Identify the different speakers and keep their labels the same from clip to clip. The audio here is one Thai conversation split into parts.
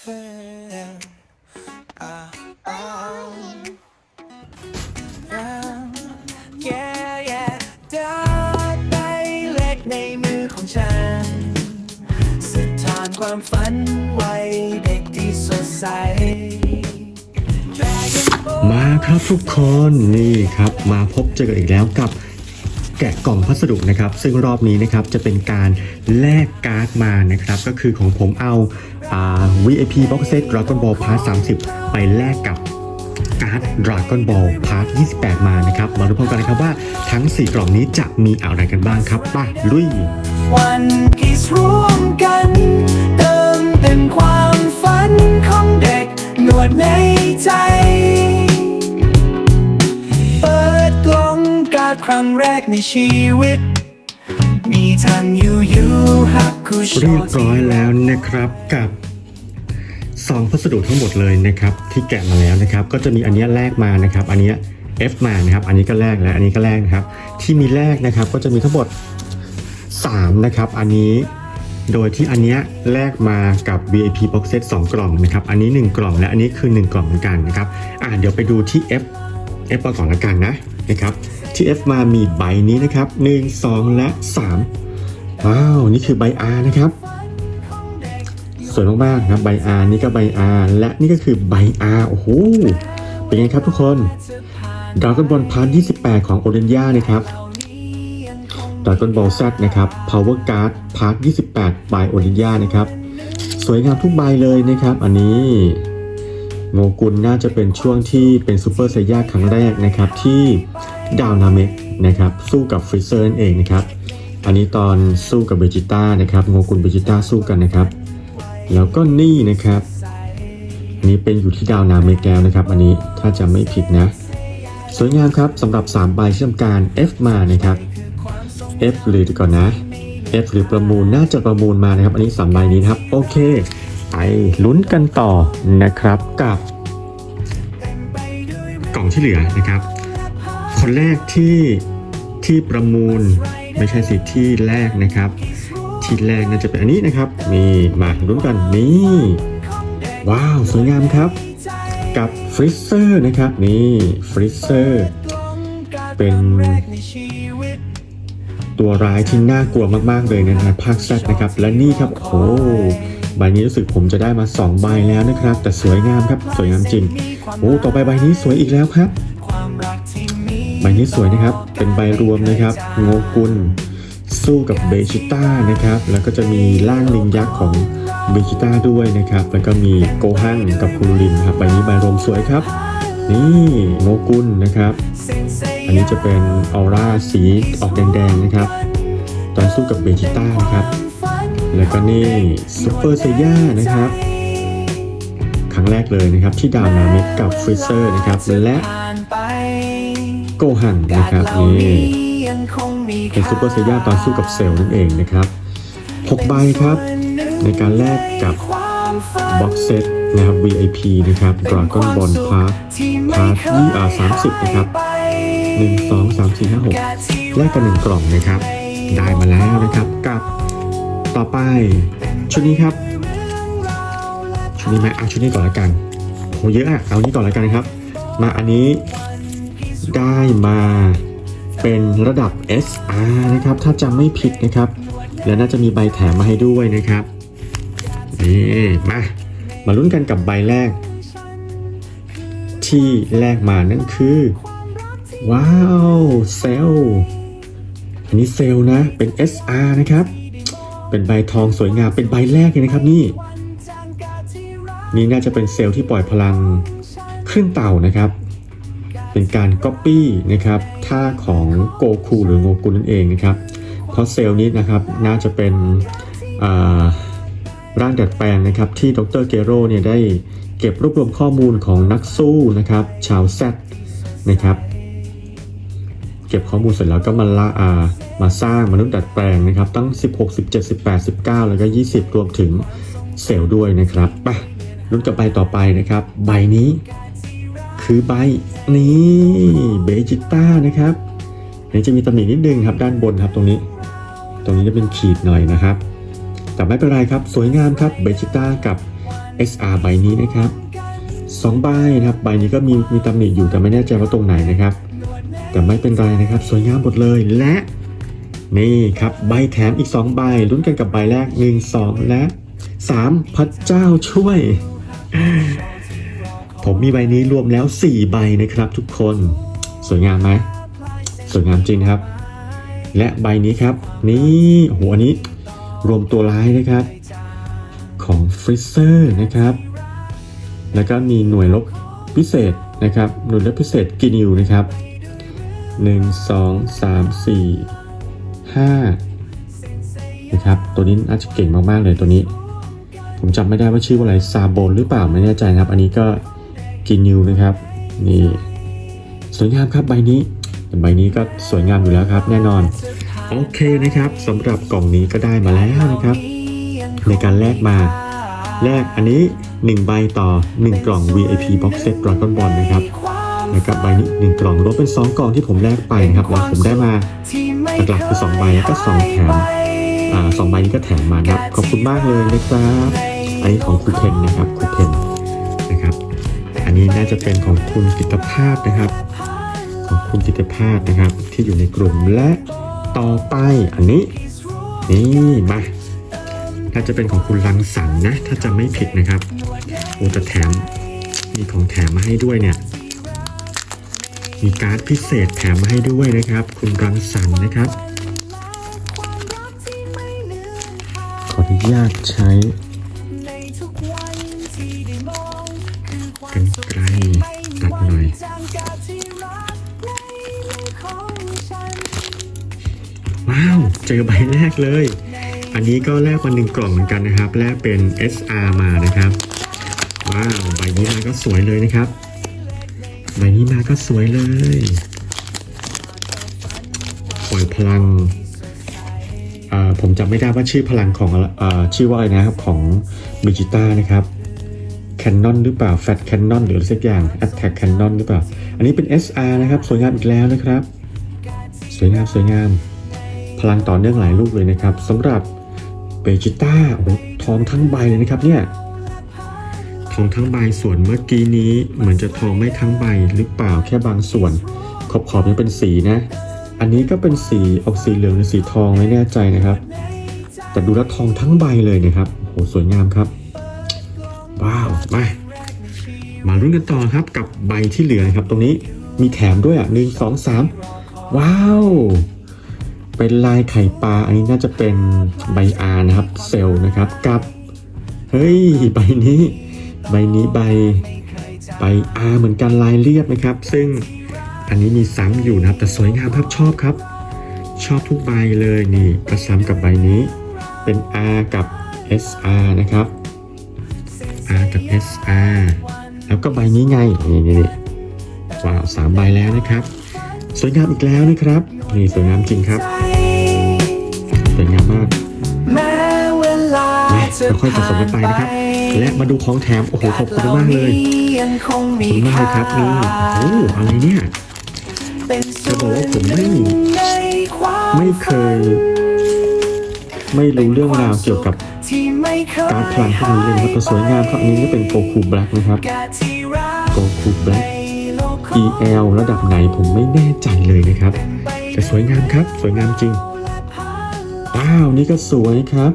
Speaker 1: ความฝันไว้เด็กที่สดใส
Speaker 2: มาครับทุกคนนี่ครับ มาพบเจอกันอีกแล้วกับ แกะกล่องพัสดุนะครับ ซึ่งรอบนี้นะครับจะเป็นการแลกการ์ดมานะครับ ก็คือของผมเอาอ่า VIP Box Set Dragon Ball Part 30 ไปแลกกับการ์ด Dragon Ball Part 28 มานะครับ มาดูพร้อมกันนะครับว่าทั้ง 4 กล่องนี้จะมีอะไรกันบ้างครับ ป่ะ ลุย
Speaker 1: วันที่ร่วมกัน แรกในชีวิต มีทางยูยูฮักคุช
Speaker 2: เรียบร้อยแล้วนะครับกับซองพัสดุทั้งหมดเลยนะครับที่แกะมาแล้วนะครับ ก็จะมีอันเนี้ยแรกมานะครับ อันเนี้ย F มานะครับ อันนี้ก็แรกและอันนี้ก็แรกนะครับ ที่มีแรกนะครับก็จะมีทั้งหมด3นะครับ อันนี้โดยที่อันเนี้ยแลกมากับ VIP Box Set 2 กล่องนะครับ อันนี้ 1 กล่องและอันนี้คือ 1 กล่องเหมือนกันนะครับ อ่าเดี๋ยวไปดูที่ F F ก่อนละกันนะนะครับ ที่ F มามีใบนี้นะครับ 1 2 และ 3 ว้าว นี่คือใบ R นะครับ สวยมากๆนะครับใบ R นี่ก็ใบ R และนี่ก็คือใบ R โอ้โห เป็นไงครับทุกคนดราก้อนบอลพาร์ท28 ของโอเดนยานะครับดราก้อนบอลซนะครับ Power Card พาร์ท28 by โอเดนยานะครับ สวยงามทุกใบเลยนะครับ อันนี้โงกุลน่าจะเป็นช่วงที่เป็นซูเปอร์ไซย่าครั้งแรกนะครับ ที่ ดาวนาเมกนะครับสู้กับฟรีเซอร์นั่นเองนะครับ อันนี้ตอนสู้กับเบจิต้านะครับโงกุลเบจิต้าสู้กันนะครับ แล้วก็นี่นะครับอันนี้เป็นอยู่ที่ดาวนาเมกแล้วนะครับ อันนี้ถ้าจะไม่ผิดนะ สวยงามครับสำหรับ 3 ใบที่ทำการ F มานะครับ F หรือก่อนนะ F หรือประมูลน่าจะประมูลมานะครับ อันนี้3ใบนี้นะครับ โอเคไปลุ้นกันต่อนะครับกับ กล่องที่เหลือนะครับ คนแรกที่ที่ประมูลไม่ใช่สิที่แรกนะครับ ที่แรกน่าจะเป็นอันนี้นะครับนี่มาลุ้นกันนี่ว้าวสวยงามครับ กับฟริเซอร์นะครับนี่ฟริเซอร์เป็นตัวร้ายที่น่ากลัวมากๆเลยนะครับภาคแซดนะครับ และนี่ครับโอ้ใบนี้รู้สึกผมจะได้มา 2 ใบแล้วนะครับ แต่สวยงามครับสวยงามจริงโอ้ต่อไปใบนี้สวยอีกแล้วครับ ใบนี้สวยนะครับ เป็นใบรวมนะครับ โงกุล สู้กับเบจิต้านะครับ แล้วก็จะมีร่างลิงยักษ์ของเบจิต้าด้วยนะครับ แล้วก็มีโกฮังกับคูรูลินครับ ใบนี้ใบรวมสวยครับ นี่โงกุลนะครับ อันนี้จะเป็นออร่าสีออกแดงๆนะครับ ตอนสู้กับเบจิต้านะครับ แล้วก็นี่ซูเปอร์เซย่านะครับ ครั้งแรกเลยนะครับที่ดาวนาเมกกับฟรีเซอร์นะครับ และ โกหังนะครับนี่เป็นซูเปอร์เซย่าตอนสู้กับเซลล์นั่นเองนะครับ6ใบครับ ในการแลกกับบ็อกเซตนะครับ VIP นะครับ Dragon Ball Part Part ยี่อ่า30นะครับ1 2 3 4 5 6แลกกันหนึ่งกล่องนะครับ ได้มาแล้วนะครับกับต่อไปชุดนี้ครับ ชุดนี้ไหมเอาชุดนี้ก่อนละกันโหเยอะอะเอานี้ก่อนละกันครับ มาอันนี้ ได้มาเป็นระดับ SR นะครับ ถ้าจำไม่ผิดนะครับ และน่าจะมีใบแถมมาให้ด้วยนะครับ นี่มา มาลุ้นกันกับใบแรก ที่แรกมานั่นคือ ว้าว เซลอันนี้เซลนะ เป็น SR นะครับ เป็นใบทองสวยงาม เป็นใบแรกเลยนะครับนี่ นี่น่าจะเป็นเซลล์ที่ปล่อยพลังครึ่งเต่านะครับ เป็นการก๊อปปี้นะครับท่าของโกคูหรือโงกุนั่นเองนะครับเพราะเซลล์นี้นะครับน่าจะเป็นร่างดัดแปลงนะครับที่ดรเกโรเนี่ยได้เก็บรวบรวมข้อมูลของนักสู้นะครับชาวแซดนะครับเก็บข้อมูลเสร็จแล้วก็มาละอามาสร้างมนุษย์ดัดแปลงนะครับตั้ง 16 17 18 19 แล้วก็ 20 รวมถึงเซลล์ด้วยนะครับไปรุ่นกับใบต่อไปนะครับ ใบนี้ คือใบนี้เบจิต้านะครับนนี้จะมีตำหนินิดนึงครับด้านบนครับตรงนี้ ตรงนี้จะเป็นขีดหน่อยนะครับ แต่ไม่เป็นไรครับสวยงามครับเบจิต้ากับ SR ใบนี้นะครับสองใบนะครับใบนี้ก็มีมีตำหนิอยู่แต่ไม่แน่ใจว่าตรงไหนนะครับ แต่ไม่เป็นไรนะครับ สวยงามหมดเลยและ นี่ครับใบแถมอีก 2 ใบลุ้นกันกับใบแรก 1 2 และ 3 พระเจ้าช่วย ผมมีใบนี้รวมแล้ว 4 ใบนะครับทุกคน สวยงามไหมสวยงามจริงครับ และใบนี้ครับ นี่หัวนี้รวมตัวร้ายนะครับ ของฟริเซอร์นะครับ แล้วก็มีหน่วยลบพิเศษนะครับ หน่วยลบพิเศษกินิวนะครับ 1 2 3 4 5นะครับ ตัวนี้น่าจะเก่งมาก ๆ เลยตัวนี้ ผมจำไม่ได้ว่าชื่อว่าอะไรซาโบนหรือเปล่าไม่แน่ใจนะครับ อันนี้ก็ กินิวนะครับนี่สวยงามครับใบนี้ใบนี้ก็สวยงามอยู่แล้วครับ แน่นอนโอเคนะครับสำหรับกล่องนี้ก็ได้มาแล้วนะครับ ในการแลกมาแลกอันนี้ 1 ใบต่อ 1 กล่อง VIP Box Set Dragon Ball นะครับแล้วก็ใบนี้ 1 กล่องรวมเป็น 2 กล่องที่ผมแลกไปนะครับแล้วผมได้มาหลักๆคือ2ใบแล้วก็2แถมอ่าสองใบนี้ก็แถมมานะครับขอบคุณมากเลยนะครับอันนี้ของครูเพนนะครับครูเพน อันนี้น่าจะเป็นของคุณกิตภาพนะครับ ของคุณกิตภาพนะครับที่อยู่ในกลุ่มและต่อไปอันนี้ นี่มาน่าจะเป็นของคุณรังสรรค์นะ ถ้าจำไม่ผิดนะครับโอ้แต่แถมมีของแถมมาให้ด้วยเนี่ยมีการ์ดพิเศษแถมมาให้ด้วยนะครับ คุณรังสรรค์นะครับ ขออนุญาตใช้ ว้าว เจอใบแรกเลย อันนี้ก็แลกมาหนึ่งกล่องเหมือนกันนะครับ แลกเป็น SR มานะครับ ว้าว ใบนี้มาก็สวยเลยนะครับ ใบนี้มาก็สวยเลย ปล่อยพลังผมจำไม่ได้ว่าชื่อพลังของอชื่อว่าอะไรนะครับของบิจิต้านะครับแคนนอนหรือเปล่าแฟตแคนนอนหรืออะไรสักอย่าง Attack Cannon หรือเปล่า อันนี้เป็น SR นะครับ สวยงามอีกแล้วนะครับ สวยงามสวยงาม พลังต่อเนื่องหลายลูกเลยนะครับสำหรับเบจิต้าโอ้โหทองทั้งใบเลยนะครับเนี่ยทองทั้งใบส่วนเมื่อกี้นี้เหมือนจะทองไม่ทั้งใบหรือเปล่าแค่บางส่วน ขอบขอบๆยังเป็นสีนะ อันนี้ก็เป็นสีออกสีเหลืองหรือสีทองไม่แน่ใจนะครับ แต่ดูแล้วทองทั้งใบเลยนะครับโอ้โหสวยงามครับ ว้าวมามาลุ้นกันต่อครับกับใบที่เหลือครับ ตรงนี้มีแถมด้วยอะหนึ่งสองสามว้าว เป็นลายไข่ปลา อันนี้น่าจะเป็นใบอานะครับ เซลล์นะครับกับเฮ้ยใบนี้ ใบนี้ใบใบอาเหมือนกันลายเรียบนะครับ ซึ่งอันนี้มีซ้ำอยู่นะครับ แต่สวยงามครับชอบครับ ชอบทุกใบเลยนี่ก็ซ้ำกับใบนี้เป็น R กับ SR นะครับ R กับ SR แล้วก็ใบนี้ไงนี่นี่นี่ว้าวสามใบแล้วนะครับ สวยงามอีกแล้วนะครับ นี่สวยงามจริงครับ สวยงามมาก
Speaker 1: แม้เวลา
Speaker 2: มา
Speaker 1: จะ
Speaker 2: เราค่อยสะสมกันไปนะครับ และมาดูของแถม โอ้โห ขอบคุณมากเลย
Speaker 1: ยังคง
Speaker 2: ขอบ
Speaker 1: มี
Speaker 2: คุณมากเลยครับนี่ โอ้โหอะไรเนี่ย
Speaker 1: เป็น
Speaker 2: จะบอกว่าผมไม่
Speaker 1: ในความ
Speaker 2: ไม่เคย ไม่รู้เรื่องราวเกี่ยวกับ
Speaker 1: ที่ไม่เคย
Speaker 2: การดพลังพวกนี้เลยนะครับแต่สวยงามครับอันนี้ก็เป็นโกคูแบล็กนะครับ
Speaker 1: กะที่รัก
Speaker 2: โกคูแบล็ก
Speaker 1: ในโลกของ
Speaker 2: EL ระดับไหนผมไม่แน่ใจเลยนะครับ แต่สวยงามครับ สวยงามจริง ว้าว นี่ก็สวยครับ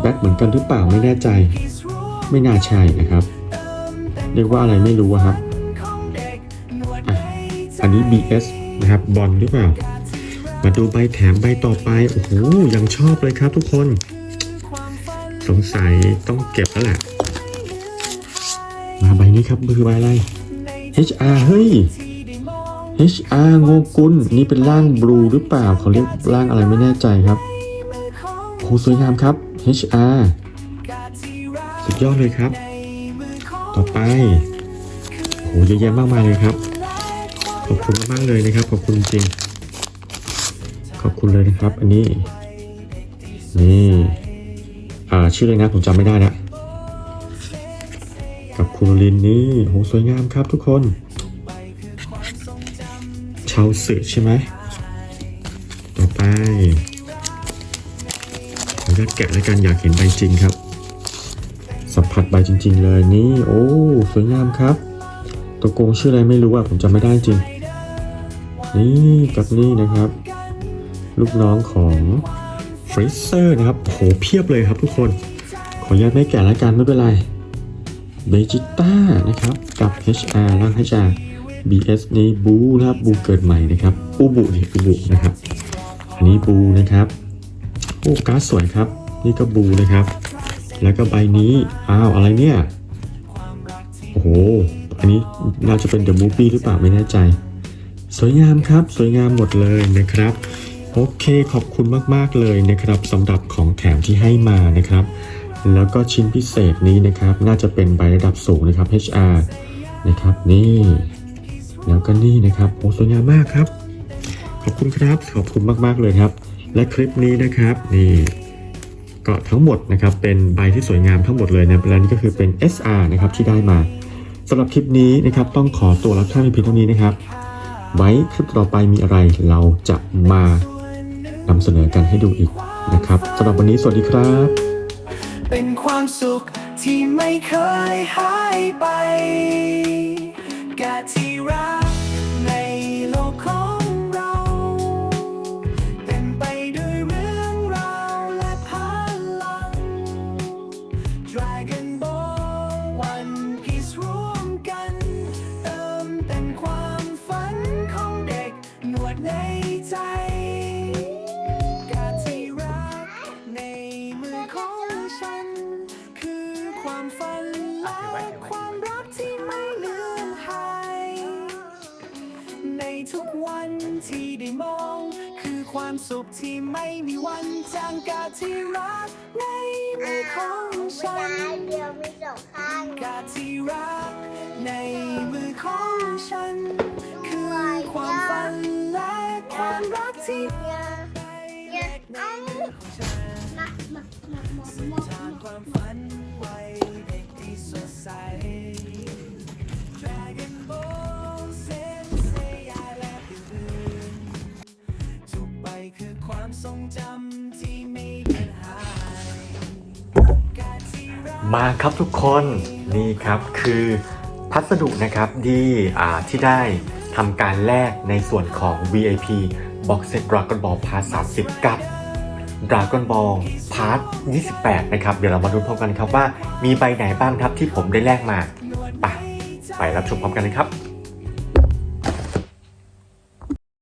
Speaker 2: แบล็กเหมือนกันหรือเปล่าไม่แน่ใจ ไม่น่าใช่นะครับ เรียกว่าอะไรไม่รู้ครับอะอันนี้ BS นะครับบอลหรือเปล่า มาดูใบแถมใบต่อไป โอ้โห ยังชอบเลยครับทุกคน สงสัยต้องเก็บแล้วแหละ มาใบนี้ครับคือใบอะไร HR เฮ้ย HR โงกุลนี่เป็นร่างบลูหรือเปล่าเขาเรียกร่างอะไรไม่แน่ใจครับโหสวยงามครับ HR สุดยอดเลยครับ ต่อไปโหเยอะแยะมากมายเลยครับ ขอบคุณมากๆเลยนะครับ ขอบคุณจริง ขอบคุณเลยนะครับ อันนี้ นี่อ่าชื่อเลยนะผมจำไม่ได้ละกับคุณลินนี่โหสวยงามครับทุกคน ชาวสึใช่ไหม ต่อไปโหออนุญาตแกะแล้วกันอยากเห็นใบจริงครับ สัมผัสใบจริง ๆ เลยนี่ โอ้ สวยงามครับ ตัวโกงชื่ออะไรไม่รู้อะ ผมจำไม่ได้จริง นี่กับนี่นะครับ ลูกน้องของฟรเซอร์นะครับโอ้โหเพียบเลยครับทุกคน ขออนุญาตไม่แกะแล้วกันไม่เป็นไรเบจิต้านะครับ กับ HR ร่าง HR BS นี้บูนะครับบูเกิดใหม่นะครับอูบุนี่อูบุนะครับ อันนี้บูนะครับโอ้การ์ดสวยครับ นี่ก็บูนะครับ แล้วก็ใบนี้อ้าวอะไรเนี่ยโอ้โหอันนี้น่าจะเป็นเดอะมูฟี่หรือเปล่าไม่แน่ใจ สวยงามครับ สวยงามหมดเลยนะครับโอเคขอบคุณมาก ๆ เลยนะครับสำหรับของแถมที่ให้มานะครับ แล้วก็ชิ้นพิเศษนี้นะครับ น่าจะเป็นใบระดับสูงนะครับ HR นะครับนี่ แล้วก็นี่นะครับโอ้สวยงามมากครับ ขอบคุณครับ ขอบคุณมาก ๆ เลยครับ และคลิปนี้นะครับนี่ก็ทั้งหมดนะครับเป็นใบที่สวยงามทั้งหมดเลยนะและนี่ก็คือเป็น SR นะครับที่ได้มาสำหรับคลิปนี้นะครับต้องขอตัวรับท่านเพียงเท่านี้นะครับ ไว้คลิปต่อไปมีอะไรเราจะมานำเสนอกันให้ดูอีกนะครับสำหรับวันนี้สวัสดีครับ
Speaker 1: เป็นความสุขที่ไม่เคยหายไป ที่รัก คือความสุขที่ไม่มีวันจางกาที่รักในมือของฉัน
Speaker 3: เดียวมีสองข้าง
Speaker 1: กาที่รักในมือของฉัน คือความฝันและความรักที่
Speaker 3: เนี่ย
Speaker 1: เล็กในมือของฉัน
Speaker 3: มามามามา
Speaker 1: เส้น
Speaker 3: มา
Speaker 1: ทางความฝันไวัยเด็กที่สดใส ความทรงจำที่ไม่เลือนหายกาที่รัก
Speaker 2: มาครับทุกคนนี่ครับคือพัสดุนะครับที่อ่าที่ได้ทำการแลกในส่วนของ VIP Box Set Dragon Ball Part 30 กับ Dragon Ball Part 28 นะครับ เดี๋ยวเรามาดูพร้อมกันครับว่ามีใบไหนบ้างครับที่ผมได้แลกมาไปไปรับชมพร้อมกันเลยครับ